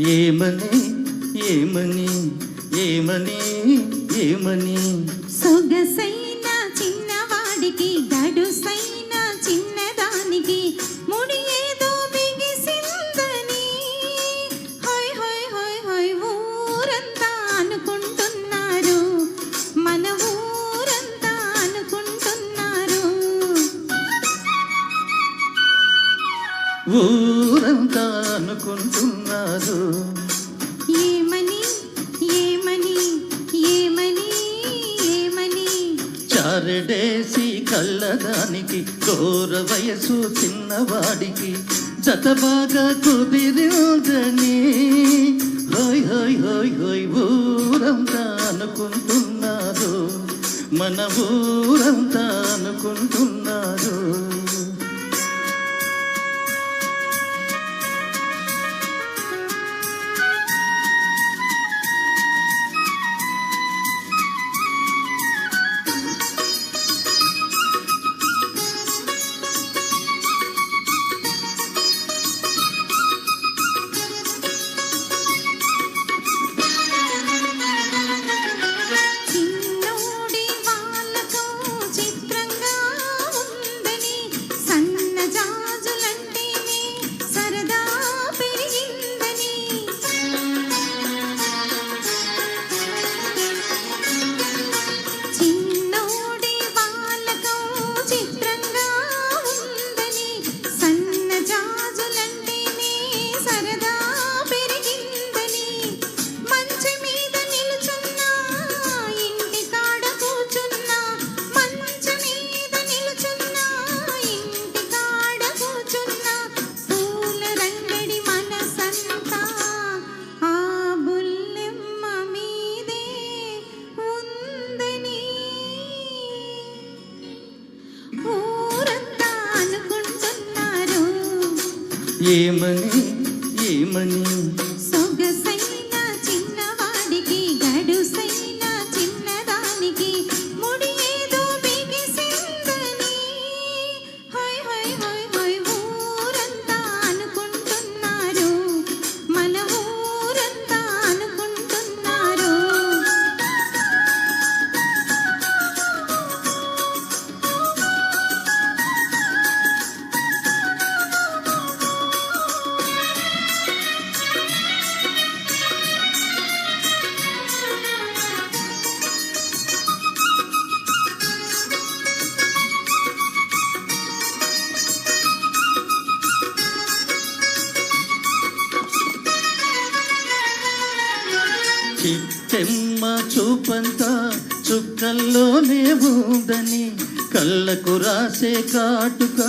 ఏమని ఏమని ఏమని ఏమని? సొగసైన చిన్నవాడికి గడుసైన చిన్నదానికి ముడి ఏదో బిగిసిందని హోయ్ హోయ్ హోయ్ హోయ్ ఊరంతా అనుకుంటున్నారు. మన ఊరంతా అనుకుంటున్నారు. అనుకుంటున్నారు ఏమని ఏమని ఏమని ఏమని? చారెడేసి కళ్ళదానికి ఘోర వయసు చిన్నవాడికి జత బాగా కుదిరిందని. హోయ్ హోయ్ హోయ్ హోయ్ ఊరంతా అనుకుంటున్నారు మన ఊరంతా అనుకుంటున్నారు ఏమని ఏమని? తెమ్మ చూపంతా చుక్కల్లోనే ఉందని కళ్ళకు రాసే కాటుక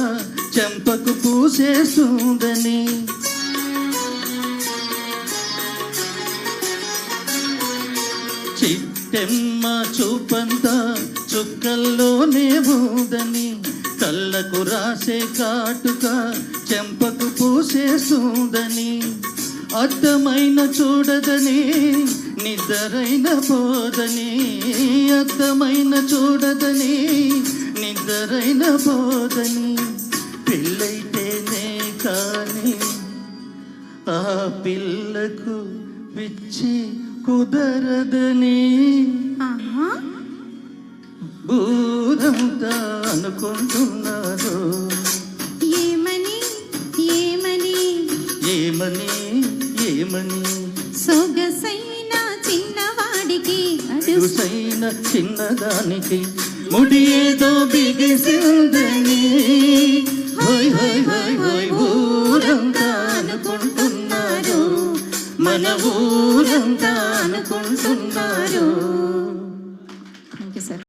చెంపకు పూసేస్తుందని. చిట్టెమ్మ చూపంతా చుక్కల్లోనే ఉందని కళ్ళకు రాసే కాటుక చెంపకు పూసేస్తుందని. అర్థమైన చూడదని నిద్రైన పోదని అర్థమైన చూడదని నిద్రైన పోదని. పెళ్ళైతేనే కానీ ఆ పిల్లకు పిచ్చి కుదరదని. భూరంతా అనుకుంటున్నారు ఏమని ఏమని? సొగసైన చిన్నవాడికి అడు చూసైన చిన్నదానికి ముడి ఏదో బిగిసిందని. హోయ్ హోయ్ హోయ్ హోయ్ ఊరంతా